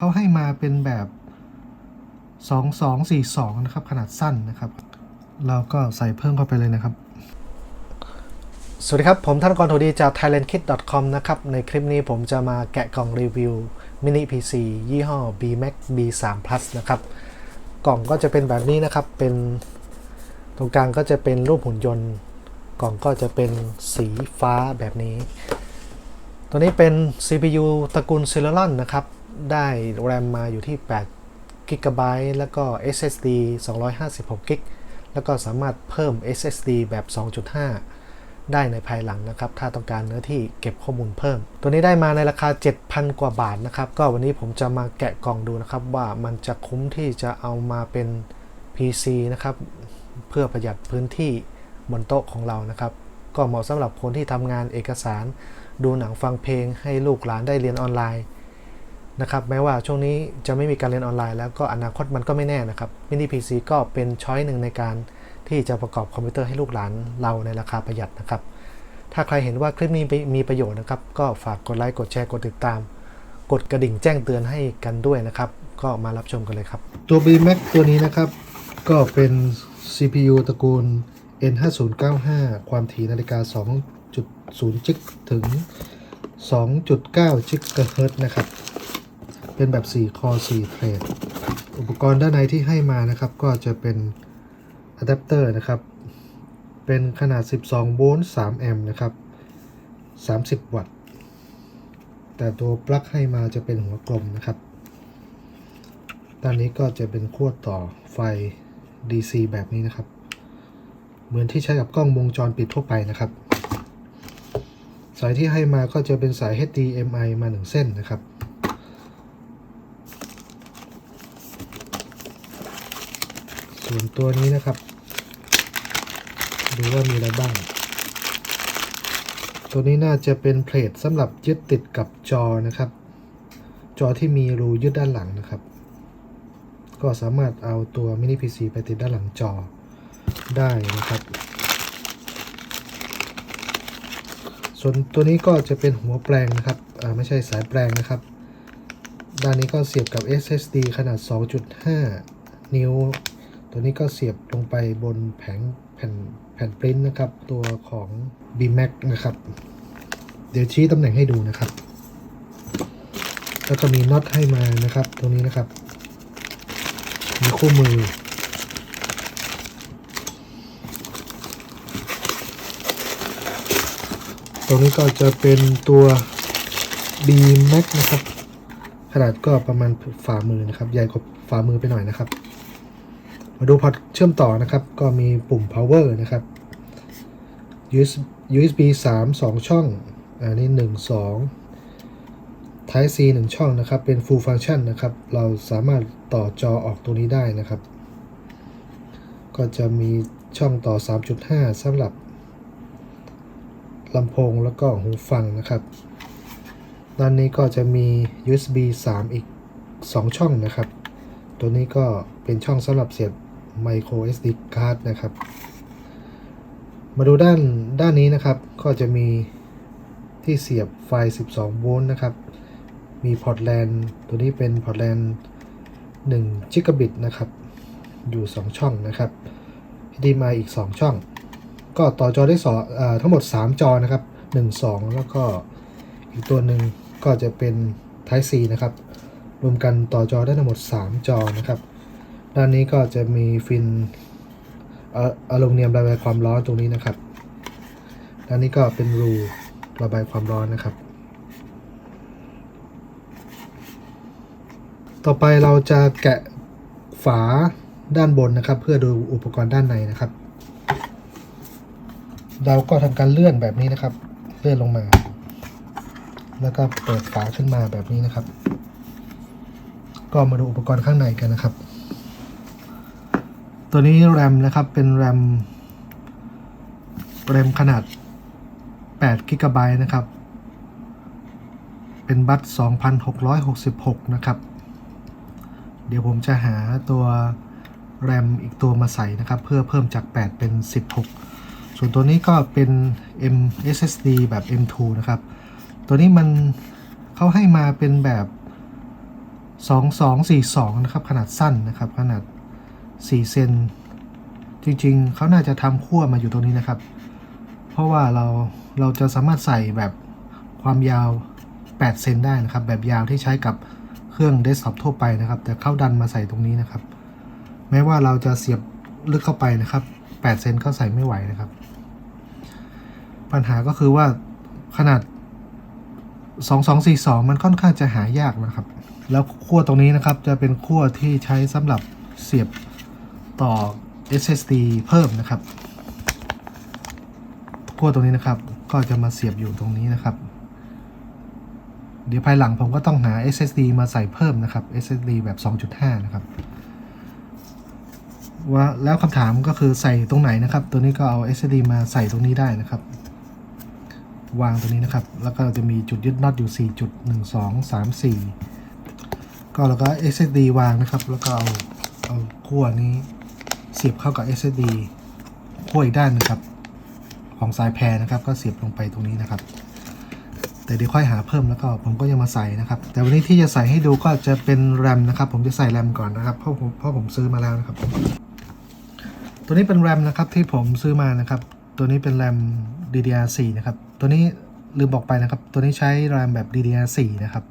เขาให้มาเป็นแบบ 2242 นะครับ ขนาดสั้นนะครับ เราก็ใส่เพิ่มเข้าไปเลยนะครับ สวัสดีครับ ผมธนกรโทดีจาก thailandkit.com นะครับ ในคลิปนี้ผมจะมาแกะกล่องรีวิวมินิ PC ยี่ห้อ BMax B3 Plus นะครับ กล่องก็จะเป็นแบบนี้นะครับ เป็นตรงกลางก็จะเป็นรูปหุ่นยนต์ กล่องก็จะเป็นสีฟ้าแบบนี้ ตัวนี้เป็น CPU ตระกูล Celeron นะครับ ได้ RAM มาอยู่ที่8 g b แล้วก็ SSD 256 g b แล้วก็สามารถเพิ่ม SSD แบบ 2.5 ได้ในภายหลังนะครับ ถ้าต้องการเนื้อที่เก็บข้อมูลเพิ่ม ตัวนี้ได้มาในราคา 7,000 กว่าบาทนะครับ ก็วันนี้ผมจะมาแกะกล่องดูนะครับ ว่ามันจะคุ้มที่จะเอามาเป็น PC นะครับ เพื่อประหยัดพื้นที่บนโต๊ะของเรานะครับ ก็เหมาะสำหรับคนที่ทำงานเอกสาร ดูหนังฟังเพลงให้ลูกหลานได้เรียนออนไลน์ นะครับแม้ว่าช่วงนี้จะไม่มีการเรียนออนไลน์ แล้วก็อนาคตมันก็ไม่แน่นะครับมินิพีซีก็เป็นช้อยหนึ่งในการที่จะประกอบคอมพิวเตอร์ให้ลูกหลานเราในราคาประหยัดนะครับ ถ้าใครเห็นว่าคลิปนี้มีประโยชน์นะครับ ก็ฝากกดไลค์กดแชร์กดติดตาม กดกระดิ่งแจ้งเตือนให้กันด้วยนะครับ ก็มารับชมกันเลยครับ ตัว BMax ตัวนี้นะครับ ก็เป็น CPU ตระกูล N5095 ความถี่นาฬิกา 2.0จิกถึง 2.9จิกะเฮิรตซ์นะครับ เป็นแบบ 4 คอ 4 เทรด อุปกรณ์ด้านในที่ให้มานะครับ ก็จะเป็นอะแดปเตอร์นะครับ เป็นขนาด 12 โวลต์ 3 แอมป์นะครับ 30 วัตต์ แต่ตัวปลั๊กให้มาจะเป็นหัวกลมนะครับ ด้านนี้ก็จะเป็นขั้วต่อไฟ DC แบบนี้นะครับ เหมือนที่ใช้กับกล้องวงจรปิดทั่วไปนะครับ สายที่ให้มาก็จะเป็นสาย HDMI มา 1 เส้นนะครับ ส่วนตัวนี้นะครับ ดูว่ามีอะไรบ้าง ตัวนี้น่าจะเป็นเพลทสำหรับยึดติดกับจอนะครับ จอที่มีรูยึดด้านหลังนะครับ ก็สามารถเอาตัวมินิ PC ไปติดด้านหลังจอได้นะครับ ส่วนตัวนี้ก็จะเป็นหัวแปลงนะครับอ่าไม่ใช่สายแปลงนะครับ ด้านนี้ก็เสียบกับ SSD ขนาด 2.5 นิ้ว ตัวนี้ก็เสียบลงไปบนแผงแผ่นแผ่นปริ้นนะครับ ตัวของ BMax นะครับ เดี๋ยวชี้ตำแหน่งให้ดูนะครับ แล้วก็มีน็อตให้มานะครับ ตรงนี้นะครับ มีคู่มือ ตรงนี้ก็จะเป็นตัว B Max นะครับ ขนาดก็ประมาณฝ่ามือนะครับ ใหญ่กว่าฝ่ามือไปหน่อยนะครับ มาดูพอร์ตเชื่อมต่อนะครับ ก็มีปุ่ม power นะครับ USB 3 2 ช่อง อันนี้ 1 2 Type C 1 ช่องนะครับ เป็น full function นะครับ เราสามารถต่อจอออกตรงนี้ได้นะครับ ก็จะมีช่องต่อ 3.5สำหรับลำโพงแล้วก็หูฟังนะครับ ด้านนี้ก็จะมี USB 3 อีก 2 ช่องนะครับ ตัวนี้ก็เป็นช่องสำหรับเสียบ micro SD card นะครับ มาดูด้านด้านนี้นะครับ ก็จะมีที่เสียบไฟ 12 โวลต์นะครับ มีพอร์ตแลนตัวนี้เป็นพอร์ตแลน1จิกะบิตนะครับ อยู่ 2 ช่องนะครับ HDMI อีก 2 ช่อง ก็ต่อจอได้สอทั้งหมด 3 จอนะครับ 1 2 แล้วก็อีกตัวหนึ่งก็จะเป็น Type C นะครับ รวมกันต่อจอได้ทั้งหมด 3 จอนะครับ ด้านนี้ก็จะมีฟินอ่อลูมิเนียมระบายความร้อนตรงนี้นะครับ ด้านนี้ก็เป็นรูระบายความร้อนนะครับ ต่อไปเราจะแกะฝาด้านบนนะครับ เพื่อดูอุปกรณ์ด้านในนะครับ เราก็ทำการเลื่อนแบบนี้นะครับ เลื่อนลงมา แล้วก็เปิดฝาขึ้นมาแบบนี้นะครับ ก็มาดูอุปกรณ์ข้างในกันนะครับ ตัวนี้แรมนะครับเป็นแรมแรมขนาด8กิกะไบต์นะครับ เป็นบัต2,666 นะครับ เดี๋ยวผมจะหาตัวแรมอีกตัวมาใส่นะครับ เพื่อเพิ่มจาก 8 เป็น 16 ส่วนตัวนี้ก็เป็น M SSD แบบ M2 นะครับ ตัวนี้มันเขาให้มาเป็นแบบ 2242 นะครับ ขนาดสั้นนะครับ ขนาด 4เซนจริงๆ เขาน่าจะทำขั้วมาอยู่ตรงนี้นะครับ เพราะว่าเราเราจะสามารถใส่แบบความยาว 8 เซนได้นะครับ แบบยาวที่ใช้กับเครื่องเดสก์ท็อปทั่วไปนะครับ แต่เข้าดันมาใส่ตรงนี้นะครับ แม้ว่าเราจะเสียบลึกเข้าไปนะครับ 8 เซนก็ใส่ไม่ไหวนะครับ ปัญหาก็คือว่าขนาด 2242 มันค่อนข้างจะหายากนะครับ แล้วขั้วตรงนี้นะครับจะเป็นขั้วที่ใช้สำหรับเสียบ ต่อ SSD เพิ่มนะครับขั้วตรงนี้นะครับ ก็จะมาเสียบอยู่ตรงนี้นะครับ เดี๋ยวภายหลังผมก็ต้องหา SSD มาใส่เพิ่มนะครับ SSD แบบ 2.5 นะครับ ว่าแล้วคำถามก็คือใส่ตรงไหนนะครับ ตัวนี้ก็เอา SSD มาใส่ตรงนี้ได้นะครับ วางตรงนี้นะครับ แล้วก็จะมีจุดยึดน็อตอยู่ 4 จุด 1 2 3 4 ก็แล้วก็ SSD วางนะครับ แล้วก็เอาเอาขั้วนี้ เสียบเข้ากับ SSD ขั้วอีกด้านหนึงครับ ของสายแพรนะครับ ก็เสียบลงไปตรงนี้นะครับ แต่เดี๋ยวค่อยหาเพิ่มแล้วก็ผมก็ยังมาใส่นะครับ แต่วันนี้ที่จะใส่ให้ดูก็จะเป็นแรมนะครับ ผมจะใส่แรมก่อนนะครับเพราะผมเพราะผมซื้อมาแล้วนะครับ ตัวนี้เป็นแรมนะครับที่ผมซื้อมานะครับ ตัวนี้เป็นแรม DDR4 นะครับ ตัวนี้ลืมบอกไปนะครับ ตัวนี้ใช้แรมแบบ DDR4 นะครับ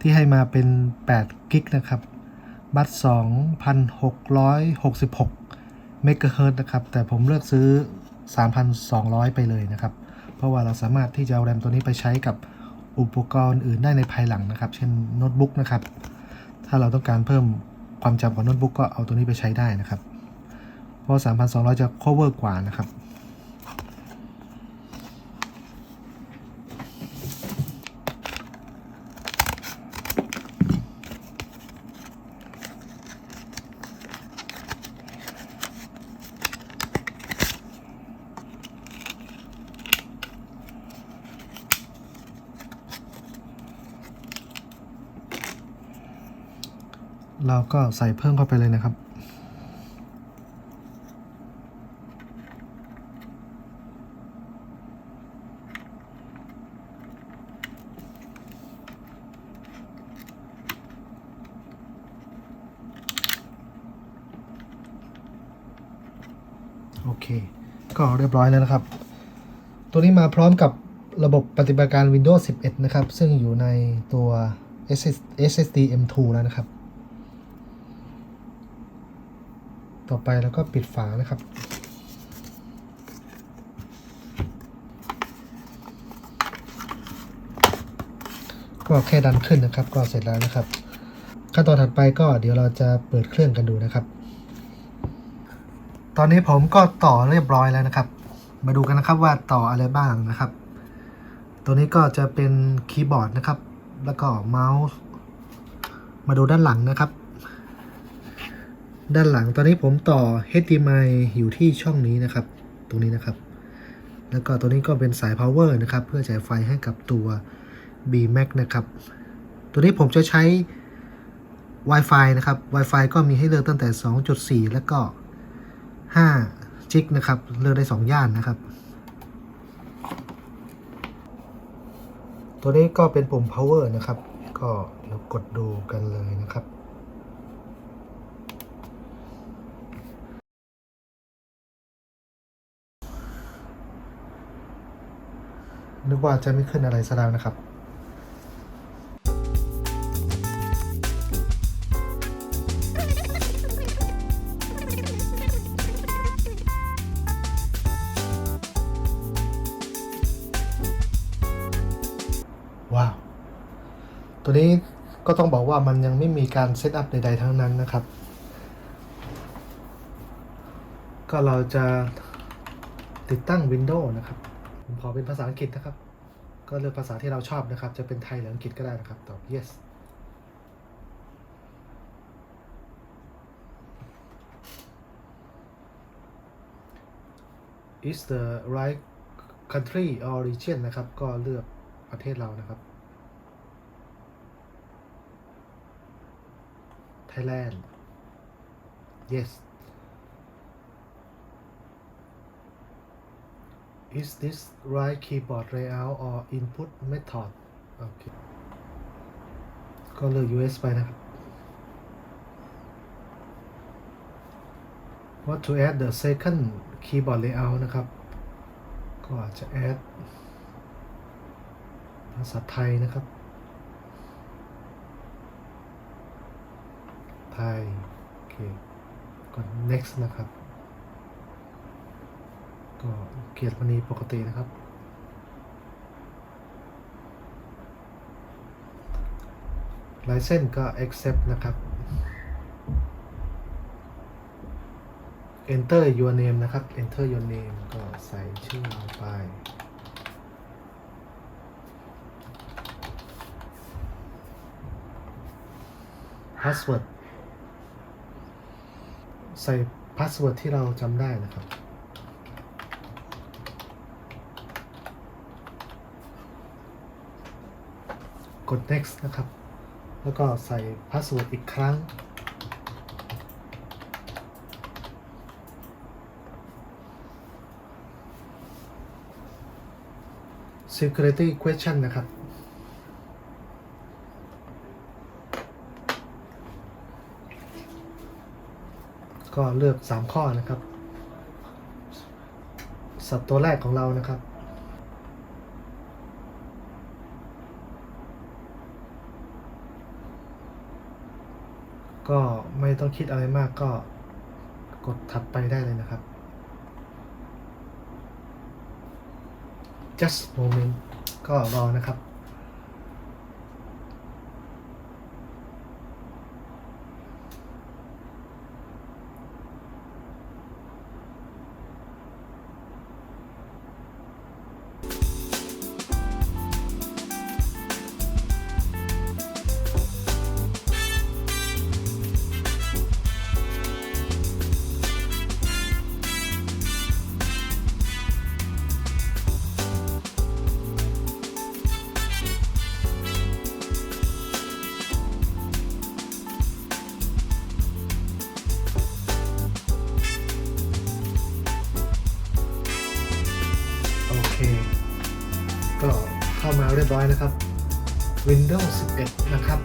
ที่ให้มาเป็น8กิกนะครับ บัตร 2666 เมกะเฮิรตซ์นะครับ แต่ผมเลือกซื้อ 3,200 ไปเลยนะครับ เพราะว่าเราสามารถที่จะเอาแรมตัวนี้ไปใช้กับอุปกรณ์อื่นได้ในภายหลังนะครับ เช่นโน้ตบุ๊กนะครับ ถ้าเราต้องการเพิ่มความจำของโน้ตบุ๊กก็เอาตัวนี้ไปใช้ได้นะครับ เพราะ 3,200 จะ cover กว่านะครับ เราก็ใส่เพิ่มเข้าไปเลยนะครับ โอเค ก็เรียบร้อยแล้วนะครับ ตัวนี้มาพร้อมกับระบบปฏิบัติการ Windows 11 นะครับ ซึ่งอยู่ในตัว SSD M2 แล้วนะครับ ต่อไปแล้วก็ปิดฝานะครับ ก็แค่ดันขึ้นนะครับ ก็เสร็จแล้วนะครับ ขั้นตอนถัดไปก็เดี๋ยวเราจะเปิดเครื่องกันดูนะครับ ตอนนี้ผมก็ต่อเรียบร้อยแล้วนะครับ มาดูกันนะครับว่าต่ออะไรบ้างนะครับ ตัวนี้ก็จะเป็นคีย์บอร์ดนะครับ แล้วก็เมาส์ มาดูด้านหลังนะครับ ด้านหลังตอนนี้ผมต่อ HDMI อยู่ที่ช่องนี้นะครับ ตรงนี้นะครับ แล้วก็ตัวนี้ก็เป็นสาย power นะครับ เพื่อจ่ายไฟให้กับตัว BMac นะครับ ตัวนี้ผมจะใช้ Wi-Fi นะครับ Wi-Fi ก็มีให้เลือกตั้งแต่ 2.4 แล้วก็5จิกนะครับ เลือกได้ 2 ย่านนะครับ ตัวนี้ก็เป็นปุ่ม power นะครับ ก็เดี๋ยวกดดูกันเลยนะครับ นึกว่าจะไม่ขึ้นอะไรซะแล้วนะครับว้าว ตัวนี้ก็ต้องบอกว่ามันยังไม่มีการเซตอัพใดๆทั้งนั้นนะครับ ก็เราจะติดตั้ง Windows นะครับ ผมขอเป็นภาษาอังกฤษนะครับ ก็เลือกภาษาที่เราชอบนะครับ จะเป็นไทยหรืออังกฤษก็ได้นะครับ ตอบ yes is the right country or region นะครับ ก็เลือกประเทศเรานะครับ Thailand yes is this right keyboard layout or input method โอเคก็เลือก US ไปนะครับ what to add the second keyboard layout นะครับ ก็อาจจะ add ภาษาไทยนะครับ ไทย โอเค กด next นะครับ ก็เกียรติมณีปกตินะครับลายเส้นก็ accept นะครับ enter your name นะครับ enter your name ก็ใส่ชื่อลงไป password ใส่ password ที่เราจำได้นะครับ กด next นะครับ แล้วก็ใส่ password อีกครั้ง security question นะครับ ก็เลือก 3 ข้อนะครับสัตว์ตัวแรกของเรานะครับ ก็ไม่ต้องคิดอะไรมากก็กดถัดไปได้เลยนะครับ just moment ก็รอนะครับ รียบร้อยนะครับ Windows 11 นะครับ